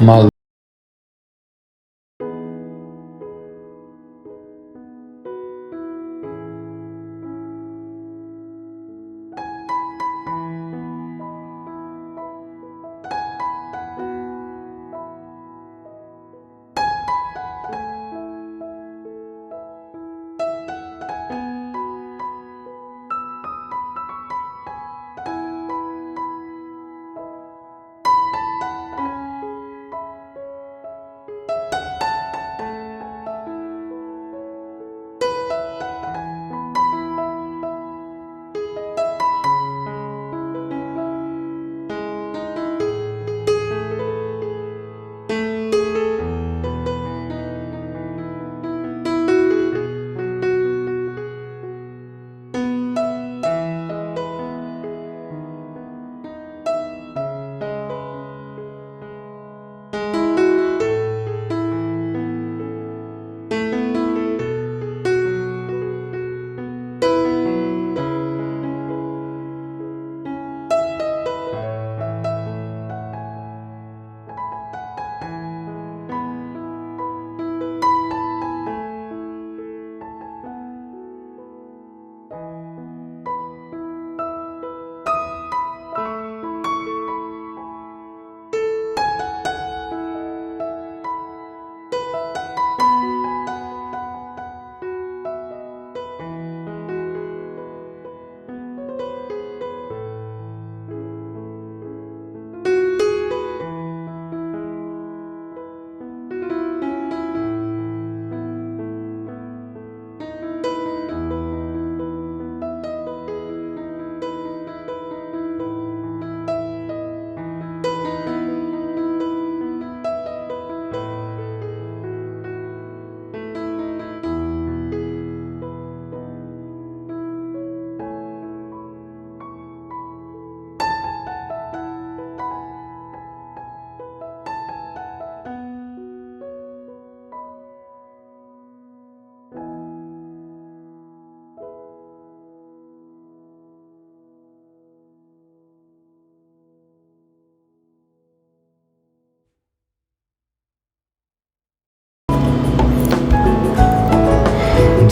মাল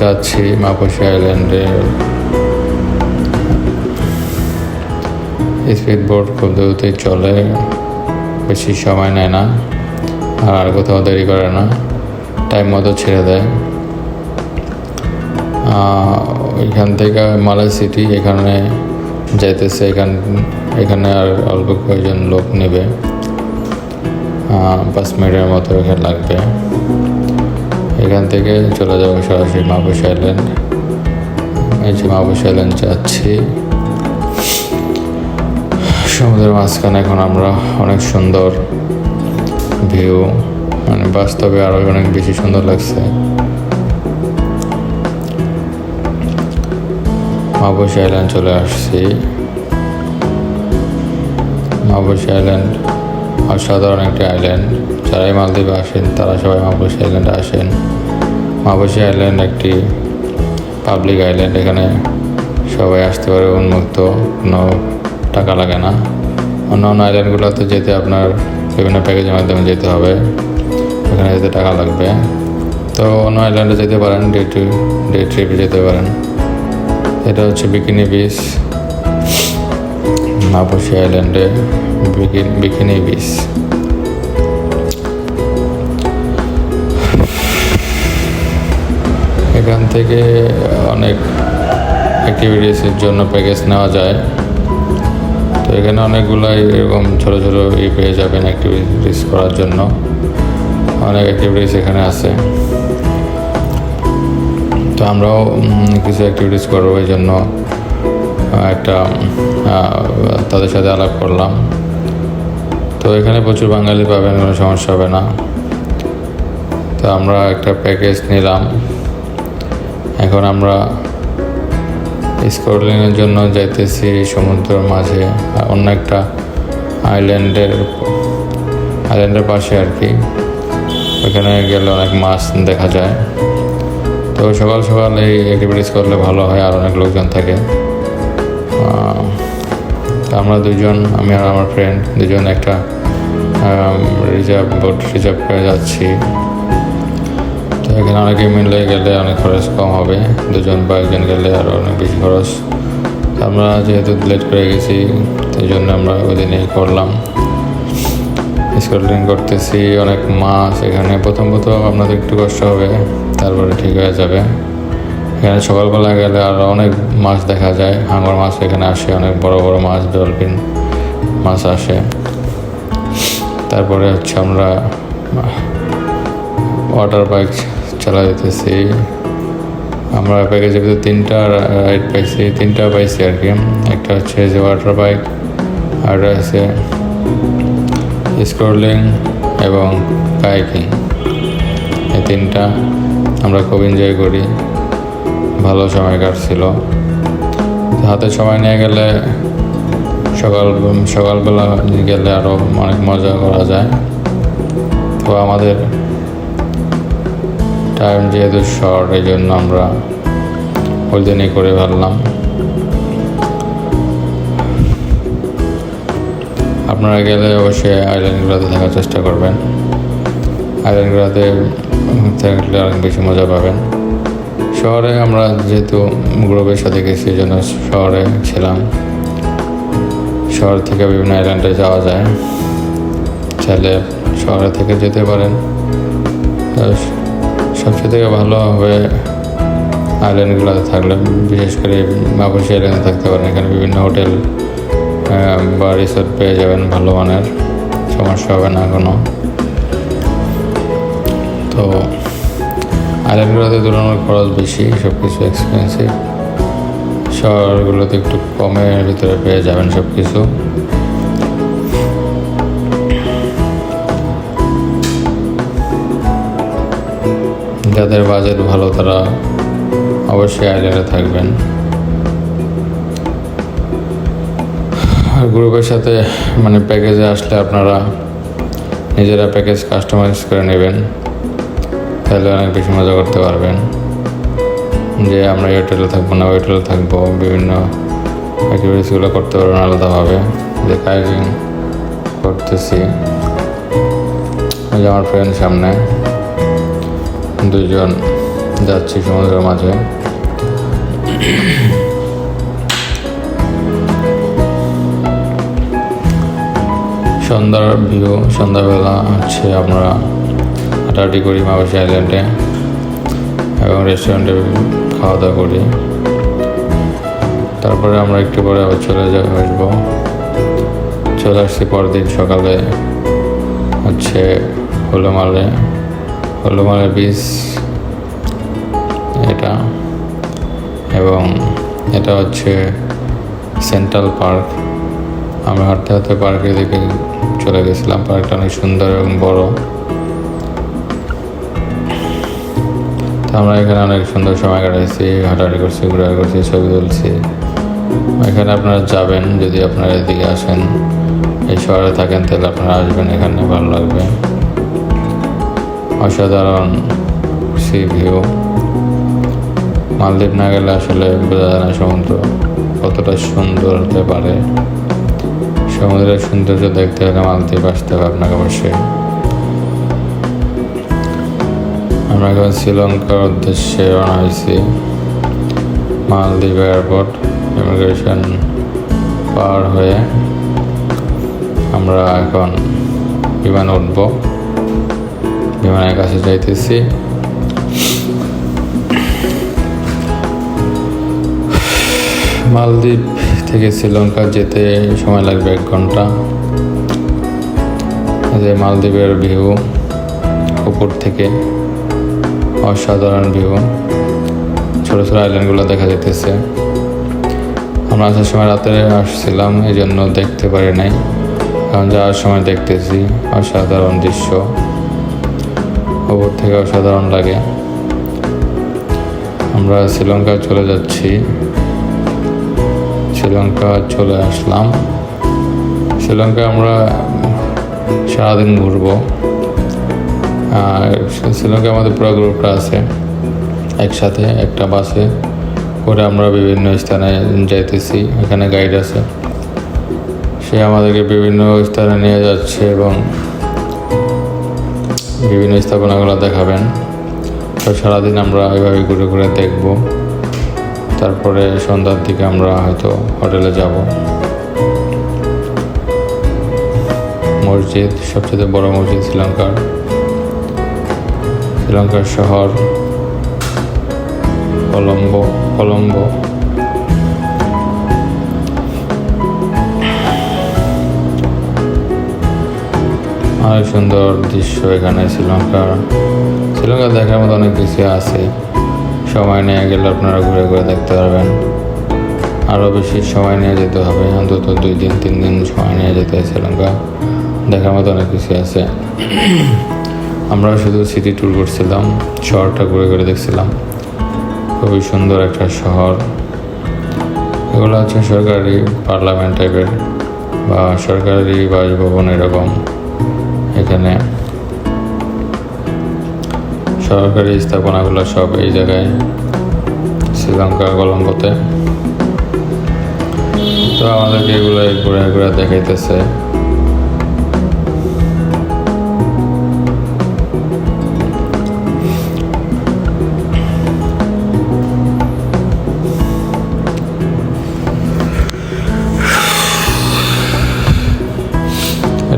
যাচ্ছি মাপসি আইল্যান্ডে স্পিড বোট খুব দ্রুতই চলে, বেশি সময় নেয় না, আর আর কোথাও দেরি করে না টাইম মতো ছেড়ে দেয়। এখান থেকে মালয় সিটি এখানে যাইতেছে, এখান, এখানে আর অল্প কয়েকজন লোক নেবে। পাঁচ মিনিটের মতো এখানে লাগবে। এখান থেকে চলে যাব সরাসরি মাহবুস আইল্যান্ড এই যে মাহবুস আইল্যান্ড যাচ্ছি। সমুদ্রের মাঝখানে এখন আমরা অনেক সুন্দর ভিউ মানে বাস্তবে আরও অনেক বেশি সুন্দর লাগছে। মাহবুস আইল্যান্ড চলে আসছি। মাহবুস আইল্যান্ড অসাধারণ একটি আইল্যান্ড যারাই মালদ্বীপে আসেন, তারা সবাই মাহবুসি আইল্যান্ডে আসেন। মাহবুসি আইল্যান্ড একটি পাবলিক আইল্যান্ড এখানে সবাই আসতে পারে উন্মুক্ত, কোনো টাকা লাগে না। অন্য অন্য আইল্যান্ডগুলোতে যেতে আপনার বিভিন্ন প্যাকেজের মাধ্যমে যেতে হবে। এখানে যেতে টাকা লাগবে। তো অন্য আইল্যান্ডে যেতে পারেন ডে টু ডে ট্রিপে যেতে পারেন। এটা হচ্ছে বিকিনি বিচ মাপুসি আইল্যান্ডে বিকিনি বিচ এখান থেকে অনেক অ্যাক্টিভিটিসের জন্য প্যাকেজ নেওয়া যায়। তো এখানে অনেকগুলাই এরকম ছোটো ছোটো ই পেয়ে যাবেন অ্যাক্টিভিটিস করার জন্য। অনেক অ্যাক্টিভিটিস এখানে আছে। তো আমরাও কিছু অ্যাক্টিভিটিস করব এই জন্য। একটা তাদের সাথে আলাপ করলাম। তো এখানে প্রচুর বাঙালি পাবেন, কোনো সমস্যা হবে না। তো আমরা একটা প্যাকেজ নিলাম। এখন আমরা স্কটল্যান্ডের জন্য যাইতেছি সমুদ্রের মাঝে অন্য একটা আইল্যান্ডের আইল্যান্ডের পাশে আর কি। ওখানে গেলে অনেক মাছ দেখা যায়। তো সকাল সকাল এই অ্যাক্টিভিটিস করলে ভালো হয়, আর অনেক লোকজন থাকে। আমরা দুজন, আমি আর আমার ফ্রেন্ড দুজন একটা রিজার্ভ বোট রিজার্ভ করে যাচ্ছি। তো এখানে অনেকে মিলে গেলে অনেক খরচ কম হবে। দুজন বা একজন গেলে আরও অনেক বেশি খরচ। আমরা যেহেতু লেট করে গেছি সেই জন্য আমরা ওই দিনেই করলাম স্কুলিং করতেছি, অনেক মাছ এখানে। প্রথম প্রথম আপনাদের একটু কষ্ট হবে, তারপরে ঠিক হয়ে যাবে। এখানে সকালবেলা গেলে আরও অনেক মাছ দেখা যায়। হাঙর মাছ এখানে আসে, অনেক বড় বড় মাছ ডলফিন মাছ আসে। তারপরে হচ্ছে আমরা ওয়াটার বাইক চালা যেতেছি। আমরা প্যাকেজের ভিতরে তিনটা রাইড পাইছি, তিনটা পাইছি আর কি। একটা হচ্ছে যে ওয়াটার বাইক আর হচ্ছে স্ক্রলিং এবং কাইকিং এই তিনটা আমরা খুব এনজয় করি। ভালো সময় কাটছিল। হাতে সময় নিয়ে গেলে সকাল, সকালবেলা গেলে আরও অনেক মজা করা যায়। তো আমাদের টাইম যেহেতু শর্ট এই জন্য আমরা দিনই করে ফেললাম। আপনারা গেলে অবশ্যই আইল্যান্ডগুলোতে থাকার চেষ্টা করবেন। আইল্যান্ডগুলোতে থাকলে অনেক বেশি মজা পাবেন। শহরে আমরা যেহেতু গ্রুপের সাথে গেছি, এই জন্য শহরে ছিলাম। শহর থেকে বিভিন্ন আইল্যান্ডে যাওয়া যায়। চাইলে শহরে থেকে যেতে পারেন। সবচেয়ে থেকে ভালো হবে আইল্যান্ডগুলোতে থাকলে, বিশেষ করে মাপুসি আইল্যান্ডে থাকতে পারেন। এখানে বিভিন্ন হোটেল বা রিসোর্ট পেয়ে যাবেন ভালো মানের, সমস্যা হবে না কোনো। তো আইল্যান্ডগুলোতে তুলনার খরচ বেশি সব কিছু এক্সপেন্সিভ শহরগুলোতে একটু কমের ভিতরে পেয়ে যাবেন সব কিছু যাদের বাজেট ভালো তারা অবশ্যই আইল্যান্ডে থাকবেন। আর গ্রুপের সাথে মানে প্যাকেজে আসলে আপনারা নিজেরা প্যাকেজ কাস্টমাইজ করে নেবেন। তাহলে অনেক বেশি মজা করতে পারবেন। যে আমরা এই হোটেলে থাকব না ওই হোটেলে থাকব, বিভিন্ন অ্যাক্টিভিটিসগুলো করতে পারবেন আলাদাভাবে। যে কাইকিং করতেছি। আমার ফ্রেন্ড সামনে। দুজন যাচ্ছি সমুদ্রের মাঝে। সন্ধ্যার ভিউ, সন্ধ্যাবেলা হচ্ছে আমরা হাঁটাহাঁটি করি মাবাসী আইল্যান্ডে এবং রেস্টুরেন্টে খাওয়া দাওয়া করি। তারপরে আমরা একটু পরে আবার চলে যা, আসব। চলে আসছি পরদিন সকালে হচ্ছে হলুমালে। হলুমালে বিচ এটা এবং এটা হচ্ছে সেন্ট্রাল পার্ক আমরা হাঁটতে হাঁটতে পার্কের দিকে চলে গেছিলাম। পার্কটা অনেক সুন্দর এবং বড়। তো আমরা এখানে অনেক সুন্দর সময় কাটাইছি, হাঁটাহাঁটি করছি, ঘোরাঘুরি করছি, ছবি তুলছি। এখানে আপনারা যাবেন, যদি আপনারা এদিকে আসেন, এই শহরে থাকেন, তাহলে আপনারা আসবেন এখানে, ভালো লাগবে। অসাধারণ সি ভিউ মালদ্বীপ না গেলে আসলে বোঝা যায় না সমুদ্র কতটা সুন্দর হতে পারে। সমুদ্রের সৌন্দর্য দেখতে হলে মালদ্বীপ আসতে হবে আপনাকে অবশ্যই। আমরা এখন শ্রীলঙ্কার উদ্দেশ্যে রওনা হয়েছি। মালদ্বীপ এয়ারপোর্ট, ইমিগ্রেশন পার হয়ে আমরা এখন বিমান উঠব। বিমানের কাছে যাইতেছি। মালদ্বীপ থেকে শ্রীলঙ্কা যেতে সময় লাগবে এক ঘণ্টা। যে মালদ্বীপের ভিউ উপর থেকে অসাধারণ ভিউ ছোটো ছোটো আইল্যান্ডগুলো দেখা যেতেছে আমরা আসার সময় রাতে আসছিলাম এই জন্য দেখতে পারি নাই। কারণ যাওয়ার সময় দেখতেছি, অসাধারণ দৃশ্য। উপর থেকে অসাধারণ লাগে। আমরা শ্রীলঙ্কা চলে যাচ্ছি। শ্রীলঙ্কা চলে আসলাম। শ্রীলঙ্কা আমরা সারাদিন ঘুরবো। আর শ্রীলঙ্কা আমাদের পুরো গ্রুপটা আছে। একসাথে, একটা বাসে করে আমরা বিভিন্ন স্থানে যাইতেছি। এখানে গাইড আছে। সে আমাদেরকে বিভিন্ন স্থানে নিয়ে যাচ্ছে এবং বিভিন্ন স্থাপনাগুলো দেখাবেন। তো সারাদিন আমরা এভাবে ঘুরে ঘুরে দেখব। তারপরে সন্ধ্যার দিকে আমরা হয়তো হোটেলে যাব। মসজিদ, সবচেয়ে বড় মসজিদ শ্রীলঙ্কার। শ্রীলঙ্কার শহর, কলম্বো কলম্বো। অনেক সুন্দর দৃশ্য এখানে শ্রীলঙ্কার শ্রীলঙ্কা দেখার মতো অনেক কিছু আছে। সময় নিয়ে গেলে আপনারা ঘুরে ঘুরে দেখতে পারবেন। আরও বেশি সময় নিয়ে যেতে হবে। অন্তত দুই দিন, তিন দিন সময় নিয়ে যেতে শ্রীলঙ্কা। দেখার মতো অনেক কিছু আছে। আমরা শুধু সিটি ট্যুর করছিলাম, শহরটা ঘুরে ঘুরে দেখছিলাম। খুবই সুন্দর একটা শহর। এগুলো হচ্ছে সরকারি পার্লামেন্ট টাইপের বা সরকারি বাসভবন এরকম। এখানে। সরকারি স্থাপনাগুলো সব এই জায়গায় শ্রীলঙ্কা কলম্বোতে। তো আমাদেরকে এগুলো ঘুরে ঘুরে দেখাইতেছে।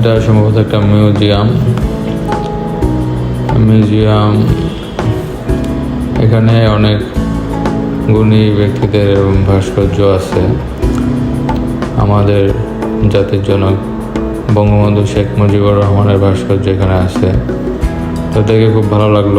এটা সম্ভবত একটা মিউজিয়াম। মিউজিয়াম এখানে অনেক গুণী ব্যক্তিদের ভাস্কর্য আছে। আমাদের জাতির জনক বঙ্গবন্ধু শেখ মুজিবুর রহমানের ভাস্কর্য এখানে আছে। তো দেখে খুব ভালো লাগল।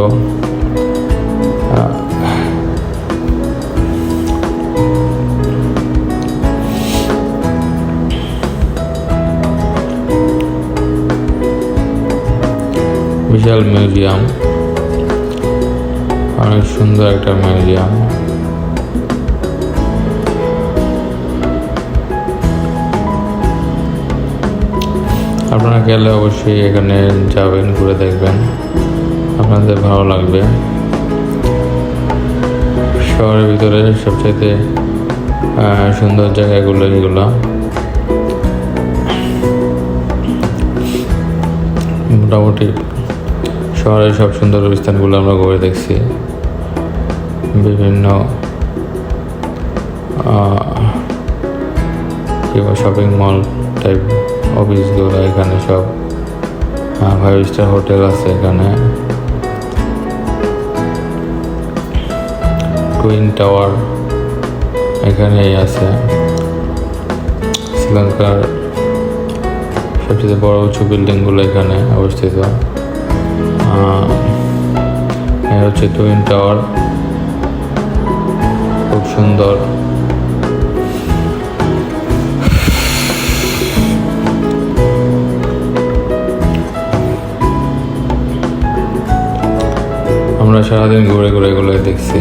বিশাল মিউজিয়াম। অনেক সুন্দর একটা মিউজিয়াম। আপনারা গেলে অবশ্যই এখানে যাবেন ঘুরে দেখবেন। আপনাদের ভালো লাগবে। শহরের ভিতরে আহ, সুন্দর জায়গাগুলো এগুলো। মোটামুটি শহরের সব সুন্দর স্থানগুলো আমরা ঘুরে দেখছি। বিভিন্ন কিংবা শপিং মল টাইপ অফিসগুলো এখানে সব ফাইভ স্টার হোটেল আছে এখানে। টুইন টাওয়ার এখানেই আছে। শ্রীলঙ্কার সবচেয়ে বড় উঁচু বিল্ডিংগুলো এখানে অবস্থিত। আহ, এ হচ্ছে টুইন টাওয়ার খুব সুন্দর। আমরা সারাদিন ঘুরে ঘুরে এগুলো দেখছি।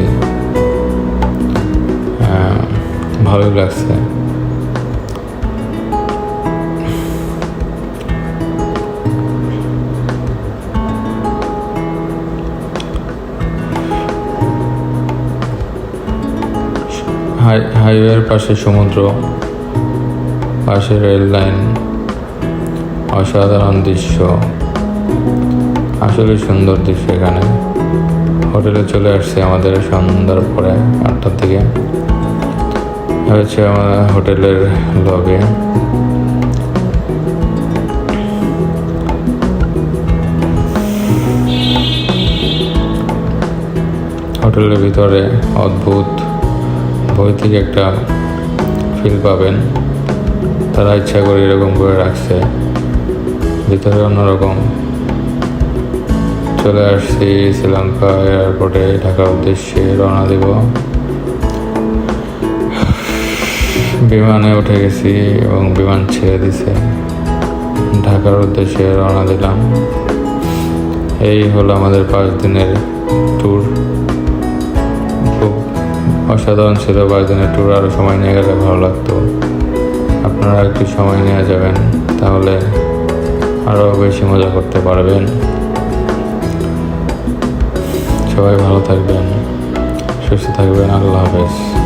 আহ, ভালোই লাগছে। হাইওয়ের পাশে সমুদ্র, পাশে রেল লাইন, অসাধারণ দৃশ্য। আসলে সুন্দর দৃশ্য এখানে। হোটেলে চলে আসছে আমাদের সন্ধ্যার পরে আটটার দিকে। এ হচ্ছে আমার হোটেলের লবে হোটেলের ভিতরে অদ্ভুত বই থেকে একটা ফিল পাবেন। তারা ইচ্ছা করে এরকম করে রাখছে। ভিতরে অন্যরকম। চলে আসছি শ্রীলঙ্কা এয়ারপোর্টে, ঢাকার উদ্দেশ্যে রওনা দেব। বিমানে উঠে গেছি এবং বিমান ছেড়ে দিছে। ঢাকার উদ্দেশ্যে রওনা দিলাম। এই হলো আমাদের পাঁচ দিনের ট্যুর অসাধারণ ছিল পাঁচ ট্যুর আরও সময় নিয়ে গেলে ভালো লাগতো। আপনারা একটু সময় নিয়ে যাবেন, তাহলে আরও বেশি মজা করতে পারবেন। সবাই ভালো থাকবেন, সুস্থ থাকবেন, আল্লাহ হাফেজ।